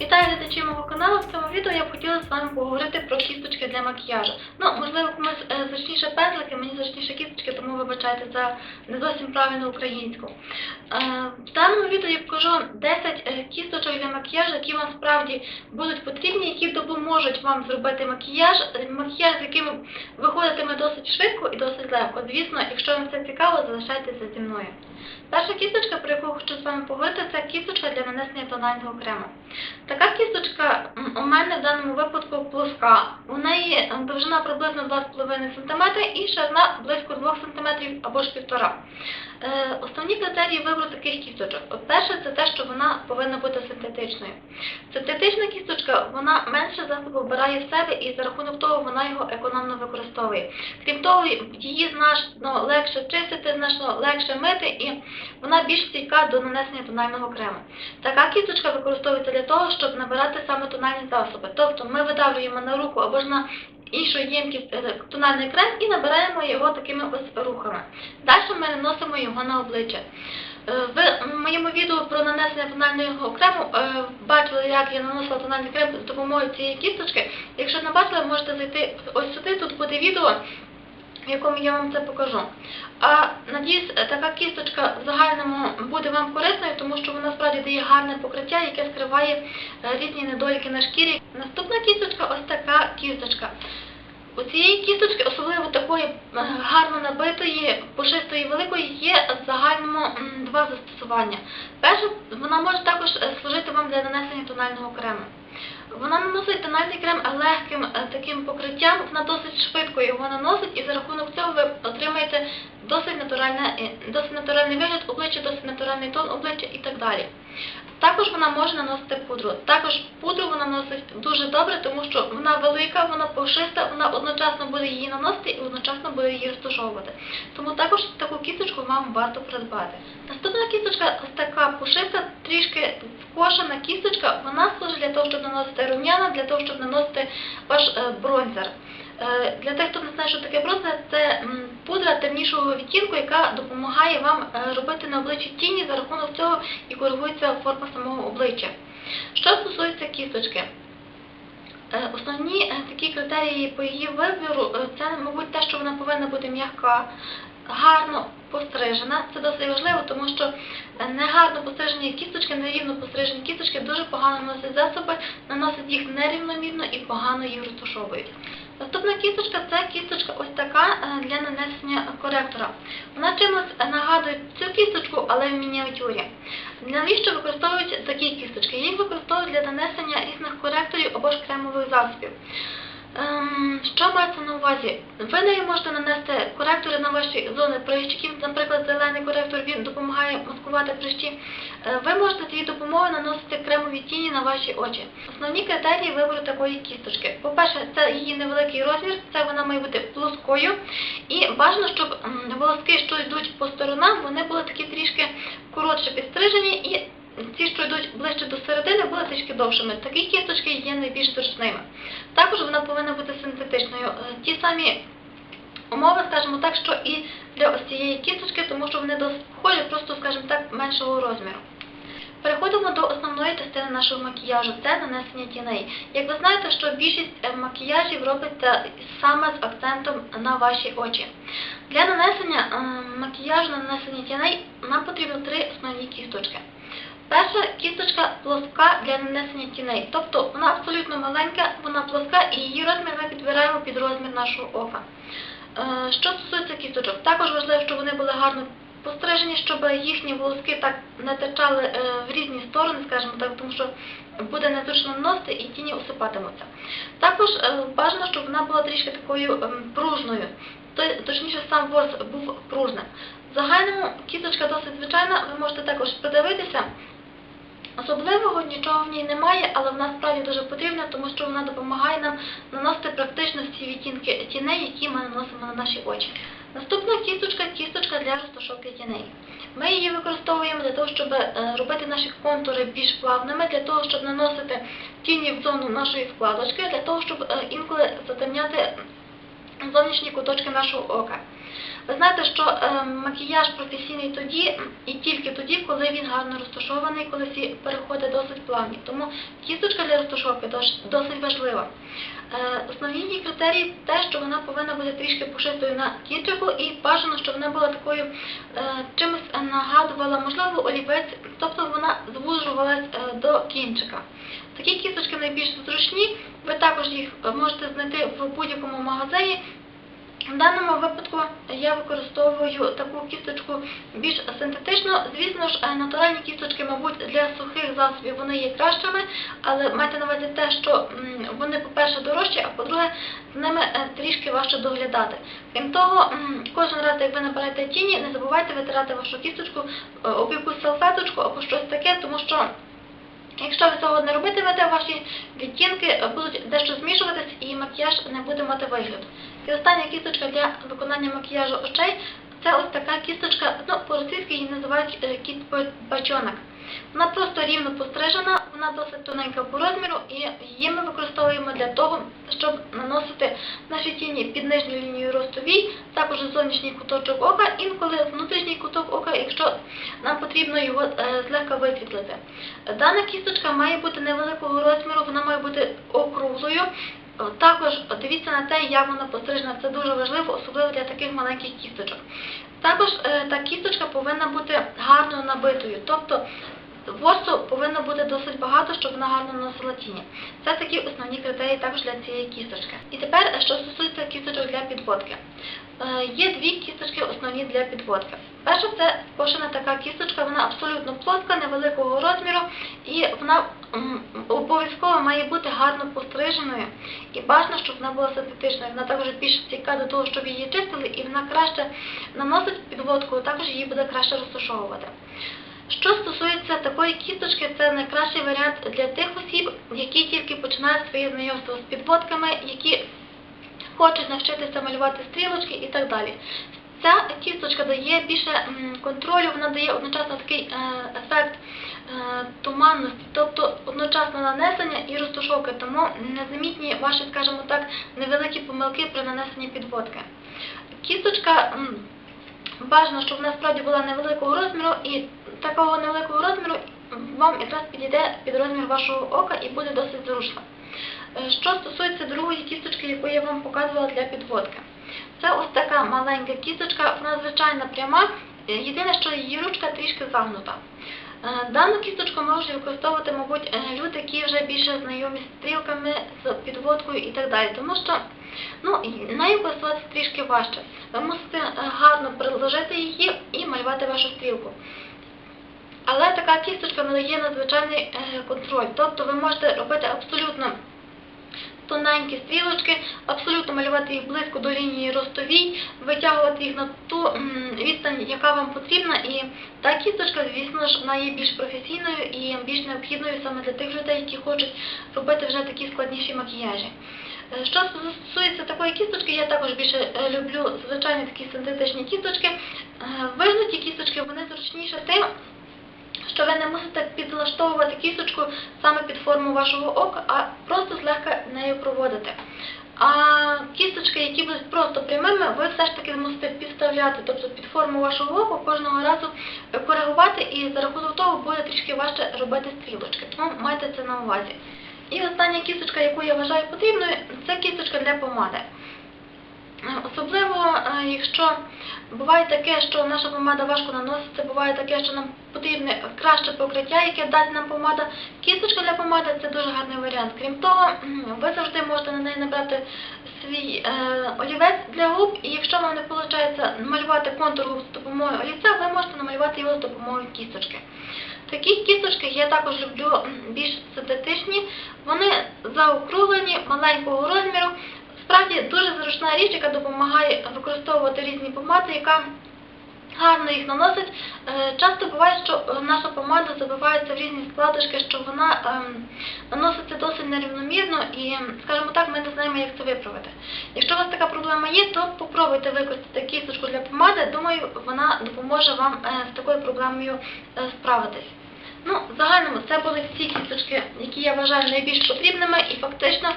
Вітаю глядачі мого каналу. В цьому відео я б хотіла з вами поговорити про кісточки для макіяжу. Ну, можливо, комусь е, зручніше пензлики, мені зручніше кісточки, тому вибачайте за не зовсім правильну українську. Е, В даному відео я покажу вам 10 е, кісточок для макіяжу, які вам справді будуть потрібні, які допоможуть вам зробити макіяж, макіяж, з яким виходитиме досить швидко і досить легко. Звісно, якщо вам це цікаво, залишайтеся зі мною. Перша кісточка, про яку хочу з вами поговорити, це кісточка для нанесення тонального крему. Така кісточка у мене в даному випадку плоска. У неї е, довжина приблизно 2,5 см і ширина близько 2 см або ж 1,5 Е, Основні критерії вибору таких кісточок. Перше, це те, що вона повинна бути синтетичною. Синтетична кісточка вона менше засобу вбирає в себе і за рахунок того вона його економно використовує. Крім того, її значно легше чистити, значно легше мити і вона більш стійка до нанесення тонального крему. Така кісточка використовується для того, щоб набирати саме тональні засоби. Тобто ми видавлюємо на руку або ж на іншу ємкість е, тональний крем і набираємо його такими ось рухами. Далі ми наносимо його на обличчя. Е, в моєму відео про нанесення тонального крему е, бачили, як я наносила тональний крем з допомогою цієї кісточки. Якщо не бачили, можете зайти ось сюди, тут буде відео, в якому я вам це покажу. А надіюсь, така кісточка в загальному буде вам корисною, тому що вона справді дає гарне покриття, яке скриває е, різні недоліки на шкірі. Наступна кісточка ось така кісточка. У цієї кісточки, особливо такої е, гарно набитої, пушистої великої, є в загальному два застосування. Перше, вона може також е, служити вам для нанесення тонального крему. Вона наносить тональний крем легким е, таким покриттям, вона досить швидко його наносить, і за рахунок цього ви отримаєте досить, е, досить натуральний вигляд обличчя, досить натуральний тон обличчя і так далі. Також вона може наносити пудру. Також пудру вона носить дуже добре, тому що вона велика, вона пушиста, вона одночасно буде її наносити і одночасно буде її розташовувати. Тому також таку кісточку вам варто придбати. Наступна кісточка ось така пушиста, трішки скошена кісточка, вона служить для того, щоб наносити рум'яна, для того, щоб наносити ваш е, бронзер. Е, Для тих, хто не знає, що таке бронзер, це пудра темнішого відтінку, яка допомагає вам е, робити на обличчі тіні, за рахунок цього і коригується форма самого обличчя. Що стосується кісточки, Е, Основні такі критерії по її вибору це, мабуть, те, що вона повинна бути м'яка, гарно пострижена. Це досить важливо, тому що негарно пострижені кісточки, нерівно пострижені кісточки дуже погано носять засоби, наносять їх нерівномірно і погано їх розташовують. Наступна кісточка це кісточка ось така е, для нанесення коректора. Вона чимось нагадує цю кісточку, але в мініатюрі. Навіщо використовують такі кісточки? Їх використовують для нанесення різних коректорів або ж кремових засобів. Ем, що мається на увазі? Ви нею можете нанести коректори на ваші зони прищиків, наприклад, зелений коректор він допомагає маскувати прищі. Е, Ви можете з її допомогою наносити кремові тіні на ваші очі. Основні критерії вибору такої кісточки. По-перше, це її невеликий розмір, це вона має бути плоскою. І бажано, щоб волоски, що йдуть по сторонам, вони були такі трішки коротше підстрижені і ці, що йдуть ближче до середини, були трішки довшими. Такі кісточки є найбільш зручними. Також вона повинна бути синтетичною. Е, Ті самі умови, скажімо так, що і для ось цієї кісточки, тому що вони схожі, просто, скажімо так, меншого розміру. Переходимо до основної частини нашого макіяжу це нанесення тіней. Як ви знаєте, що більшість е, макіяжів робиться саме з акцентом на ваші очі. Для нанесення е, макіяжу на нанесення тіней нам потрібно три основні кісточки. Перша кісточка плоска для нанесення тіней, тобто вона абсолютно маленька, вона плоска і її розмір ми підбираємо під розмір нашого ока. Е, Що стосується кісточок, також важливо, щоб вони були гарно пострижені, щоб їхні волоски так не течали е, в різні сторони, скажімо так, тому що буде незручно наносити і тіні осипатимуться. Також е, бажано, щоб вона була трішки такою ем, пружною, точніше сам ворс був пружним. В загальному кісточка досить звичайна, ви можете також придивитися. Особливого нічого в ній немає, але вона справді дуже потрібна, тому що вона допомагає нам наносити практично всі відтінки тіней, які ми наносимо на наші очі. Наступна кісточка кісточка для розташовки тіней. Ми її використовуємо для того, щоб е, робити наші контури більш плавними, для того, щоб наносити тіні в зону нашої складочки, для того, щоб е, інколи затемняти зовнішні куточки нашого ока. Ви знаєте, що е, макіяж професійний тоді і тільки тоді, коли він гарно розташований, коли всі переходи досить плавні. Тому кісточка для розташовки досить важлива. Е, Основні її критерії те, що вона повинна бути трішки пушистою на кінчику, і бажано, щоб вона була такою е, чимось нагадувала, можливо, олівець, тобто вона звужувалась до кінчика. Такі кісточки найбільш зручні. Ви також їх можете знайти в будь-якому магазині. В даному випадку я використовую таку кісточку більш синтетичну. Звісно ж, е, натуральні кісточки, мабуть, для сухих засобів вони є кращими, але майте на увазі те, що вони, по-перше, дорожчі, а по-друге, з ними е, трішки важче доглядати. Крім того, кожен раз, як ви набираєте тіні, не забувайте витирати вашу кісточку е, об якусь салфеточку або щось таке, тому що Якщо ви цього не робитимете, ваші відтінки будуть дещо змішуватись і макіяж не буде мати вигляду. І остання кісточка для виконання макіяжу очей це ось така кісточка, ну по-російськи її називають е, кіт бачонок. Вона просто рівно пострижена, вона досить тоненька по розміру, і її ми використовуємо для того, щоб наносити наші тіні під нижню лінію росту вій, також зовнішній куточок ока, інколи внутрішній куток ока, якщо нам потрібно його е, злегка висвітлити. Дана кісточка має бути невеликого розміру, вона має бути округлою. О, Також дивіться на те, як вона пострижена, це дуже важливо, особливо для таких маленьких кісточок. Також е, та кісточка повинна бути гарно набитою, тобто ворсу повинно бути досить багато, щоб вона гарно наносила тіні. Це такі основні критерії також для цієї кісточки. І тепер, що стосується кісточок для підводки. Е, Є дві кісточки основні для підводки. Перша це пошина така кісточка, вона абсолютно плоска, невеликого розміру, і вона обов'язково має бути гарно постриженою і бажано, щоб вона була синтетичною. Вона також більш стійка до того, щоб її чистили, і вона краще наносить підводку, також її буде краще розташовувати. Що стосується такої кісточки, це найкращий варіант для тих осіб, які тільки починають своє знайомство з підводками, які хочуть навчитися малювати стрілочки і так далі. Ця кісточка дає більше контролю, вона дає одночасно такий е, ефект е, туманності, тобто одночасно нанесення і розташовки, тому незамітні ваші, скажімо так, невеликі помилки при нанесенні підводки. Кісточка бажано, щоб вона справді була невеликого розміру, і такого невеликого розміру вам якраз підійде під розмір вашого ока і буде досить зручно. Е, Що стосується другої кісточки, яку я вам показувала для підводки. Це ось така маленька кісточка, вона звичайно пряма, е, єдине, що її ручка трішки загнута. Е, Дану кісточку можуть використовувати, мабуть, е, люди, які вже більше знайомі з стрілками, з підводкою і так далі. Тому що ну, нею користуватися трішки важче. Ви мусите гарно приложити її і малювати вашу стрілку. Але така кісточка надає надзвичайний контроль. Тобто ви можете робити абсолютно тоненькі стрілочки, абсолютно малювати їх близько до лінії ростовій, витягувати їх на ту відстань, яка вам потрібна. І та кісточка, звісно ж, вона є більш професійною і більш необхідною саме для тих людей, які хочуть робити вже такі складніші макіяжі. Е, Що стосується такої кісточки, я також більше е, люблю звичайні такі синтетичні кісточки. Е, Вигнуті кісточки вони зручніше тим, що ви не мусите підлаштовувати кісточку саме під форму вашого ока, а просто злегка нею проводити. А кісточки, які будуть просто прямими, ви все ж таки мусите підставляти, тобто під форму вашого ока кожного разу коригувати, і за рахунок того буде трішки важче робити стрілочки. Тому майте це на увазі. І остання кісточка, яку я вважаю потрібною, це кісточка для помади. Особливо, е, якщо буває таке, що наша помада важко наноситься, буває таке, що нам потрібне краще покриття, яке дасть нам помада. Кісточка для помади це дуже гарний варіант. Крім того, ви завжди можете на неї набрати свій е, олівець для губ, і якщо вам не виходить малювати контур губ з допомогою олівця, ви можете намалювати його з допомогою кісточки. Такі кісточки я також люблю більш синтетичні, вони заокруглені, маленького розміру. Справді дуже зручна річ, яка допомагає використовувати різні помади, яка гарно їх наносить. Е, Часто буває, що е, наша помада забивається в різні складочки, що вона ем, наноситься досить нерівномірно і, скажімо так, ми не знаємо, як це виправити. Якщо у вас така проблема є, то попробуйте використати кісточку для помади. Думаю, вона допоможе вам е, з такою проблемою справитись. Ну, в загальному це були всі кісточки, які я вважаю найбільш потрібними, і фактично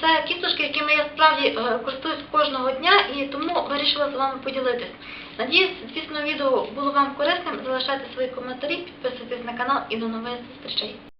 Це кісточки, якими я справді е, користуюсь кожного дня і тому вирішила з вами поділитись. Надіюсь, звісно, відео було вам корисним. Залишайте свої коментарі, підписуйтесь на канал і до нових зустрічей.